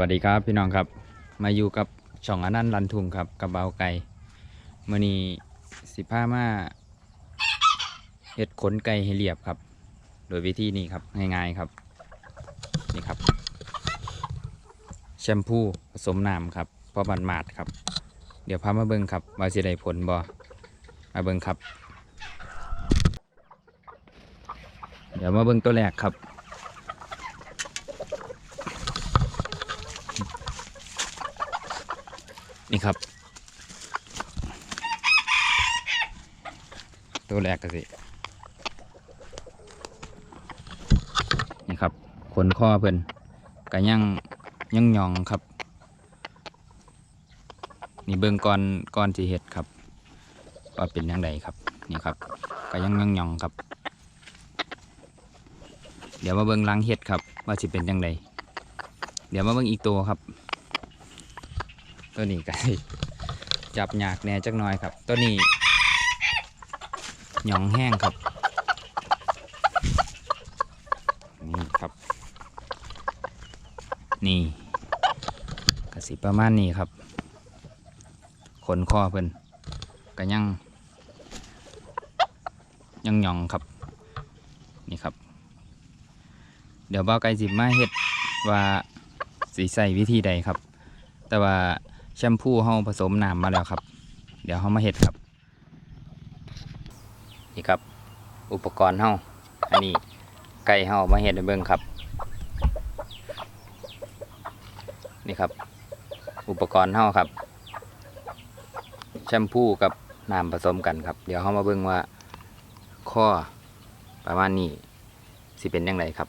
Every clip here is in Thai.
วัสดีครับพี่น้องครับมาอยู่กับช่องอนันต์รันทุงครับกับเบาไก่มื่อนี้สิผ้ามาเห็ดขนไก่ให้เรียบครับ โดยวิธีนี้ครับง่ายๆครับนี่ครับ แชมพูผสมน้ำครับพอบันมาดครับ เดี๋ยวพามาเบิ่งครับว่าสิได้ผลบ่มาเบิ่งครับ เดี๋ยวมาเบิ่งตัวแรกครับ นี่ครับ ตัวแรกก็สิ นี่ครับ ขนข้อเพิ่นก็ยังยังหยองครับ นี่เบิ่งก่อนก่อนสิเฮ็ดครับว่าเป็นยังไงครับ นี่ครับก็ยังยังหยองครับ เดี๋ยวมาเบิ่งล้างเฮ็ดครับ ว่าสิเป็นยังไงเดี๋ยวมาเบิ่งอีกตัวครับ ตัวนี้ก็จับหยากแน่จักหน่อยครับ ตัวนี้หยองแห้งครับ นี่ครับ นี่กระสิประมาณนี้ครับ ขนคอเพิ่นก็ยัง ยังหยองครับ นี่ครับ เดี๋ยวเบ้าไก่สิมาเฮ็ดว่าสีใส่วิธีใดครับ แต่ว่า แชมพูเฮาผสมน้ำมาแล้วครับ เดี๋ยวเฮามาเฮ็ดครับ นี่ครับ อุปกรณ์เฮาอันนี้ไก่เฮามาเฮ็ดให้เบิ่งครับ นี่ครับ อุปกรณ์เฮาครับ แชมพูกับน้ำผสมกันครับ เดี๋ยวเฮามาเบิ่งว่าข้อประมาณนี้สิเป็นยังไงครับ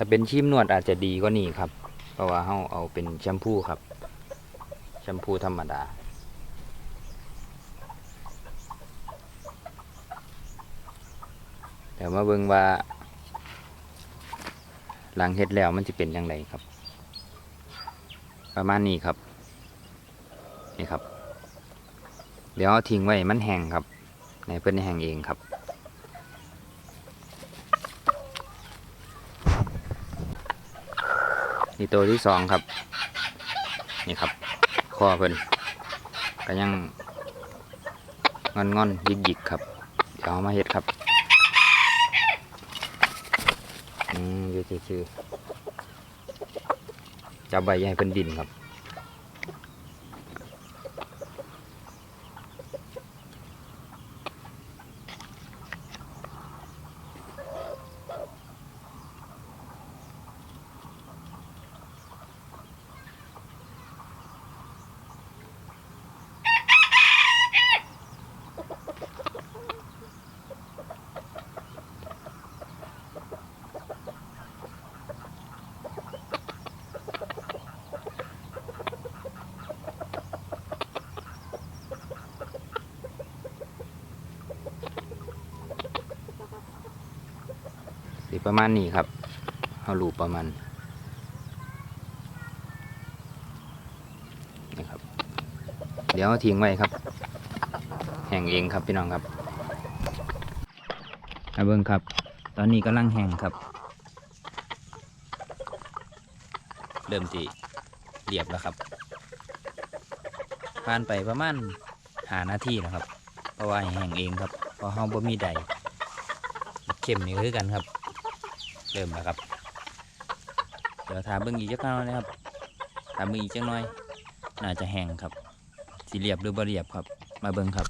ถ้าเป็นชิมนวดอาจจะดีกว่านี้ครับ เพราะว่าเฮาเอาเป็นแชมพูครับ แชมพูธรรมดาแต่มาเบิ่งว่า หลังเฮ็ดแล้วมันจะเป็นยังไงครับ ประมาณนี้ครับ นี่ครับ เดี๋ยวเอาทิ้งไว้มันแห้งครับในเพื่อนแห้งเองครับ นี่ตัวที่สองครับ นี่ครับคอเพิ่นก็ยังงอนงอนยิกยิกครับ เดี๋ยวเอามาเห็ดครับอืมอยูซื่อๆจับใบใหญ่เพิ่นดินครับ ประมาณนี้ครับเอาลูปประมาณนี่ครับ เดี๋ยวทิ้งไว้ครับ แห้งเองครับพี่น้องครับมาเบิ้งครับ ตอนนี้กำลังแห้งครับ เริ่มที่เรียบแล้วครับ ผ่านไปประมาณหานาทีแล้วครับ เพราะว่าแห้งเองครับเพราะเฮาบ่มีใดเข้มนี่คือกันครับ ริ่มแล้วครับ เดี๋ยวถามเบิ้งอีกจักหน่อยนะครับถามเบิ้งอีกจักหน่อย น่าจะแห้งครับสีเรียบหรือบ่เรียบครับ มาเบิ้งครับ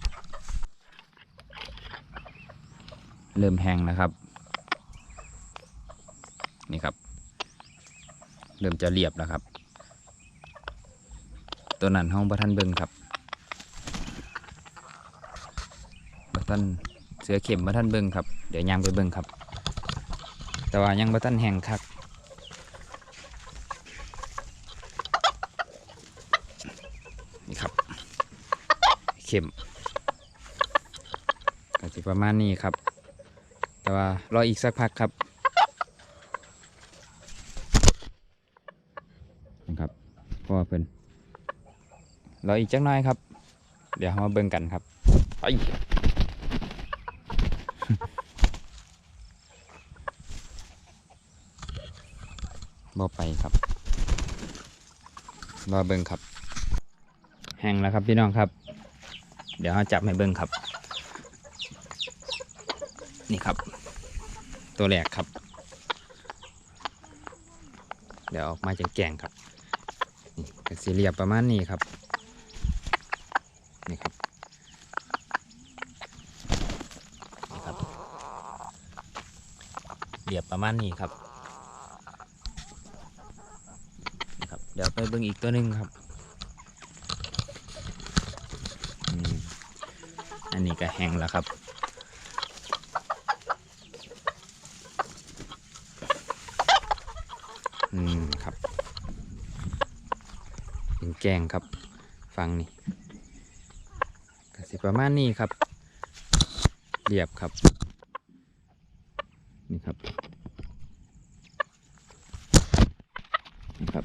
เริ่มแห้งแล้วครับ นี่ครับ เริ่มจะเรียบแล้วครับ ตัวนั้นห้องประทันเบิ้งครับประทันเสือเข็มประทันเบิ้งครับ เดี๋ยวยางไปเบิ้งครับ แต่ว่ายังบ่ทันแห้งคักนี่ครับ เข็มก็สิประมาณนี้ครับ แต่ว่ารออีกสักพักครับนะครับพ่อเพิ่นรออีกจักหน่อยครับ เดี๋ยวเรามาเบิ่งกันครับไป บ่ไปครับรอเบิ่งครับ แห้งแล้วครับพี่น้องครับ เดี๋ยวเราจับให้เบิ่งครับ นี่ครับ ตัวแรกครับ เดี๋ยวออกมาจังแกงครับนี่สีเหลี่ยบประมาณนี้ครับนี่ครับนี่ครับเหลี่ยบประมาณนี้ครับนี่ครับ เดี๋ยวไปเบิ่งอีกตัวหนึ่งครับอันนี้ก็แห้งแล้วครับอืมครับเป็นแกงครับ ฟังนี่ก็สิประมาณนี้ครับ เรียบครับ นี่ครับนี่ครับ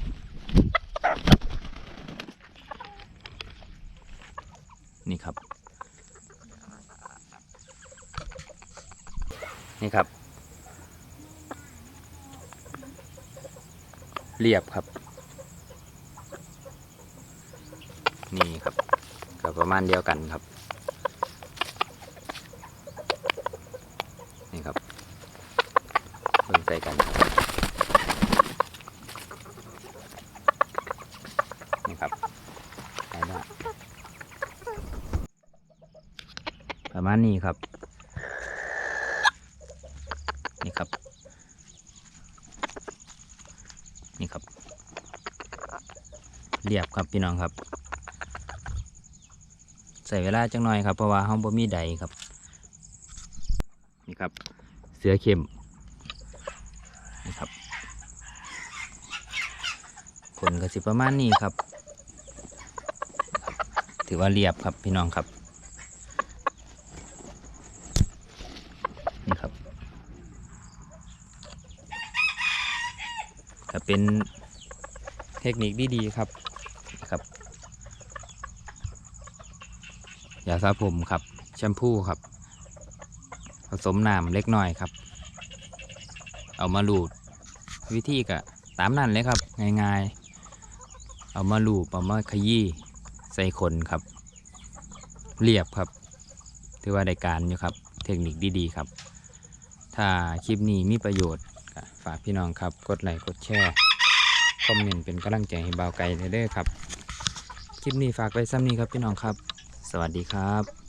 นี่ครับ นี่ครับ เรียบครับ นี่ครับก็ประมาณเดียวกันครับ นี่ครับเพิ่งใส่กันครับนี่ครับใส่ได้ ประมาณนี้ครับ นี่ครับ นี่ครับ เรียบครับพี่น้องครับ ใส่เวลาจังหน่อยครับเพราะว่าห้องบ่มีใดครับ นี่ครับ เสือเข็มนี่ครับผลก็สิประมาณนี้ครับ ถือว่าเรียบครับพี่น้องครับ นี่ครับก็เป็นเทคนิคดีๆครับนะครับยาสระผมครับ แชมพูครับ ผสมน้ำเล็กน้อยครับ เอามาลูดวิธีก็ตามนั้นเลยครับ ง่ายๆ เอามาลูบเอามาขยี้ใส่ขนครับ เรียบครับ ถือว่าได้การอยู่ครับ เทคนิคดีๆครับ ถ้าคลิปนี้มีประโยชน์ฝากพี่น้องครับ กดไลค์กดแชร์คอมเมนต์เป็นกำลังใจให้บ่าวไก่เด้อครับ คลิปนี้ฝากไว้ซ้ำนี้ครับพี่น้องครับ สวัสดีครับ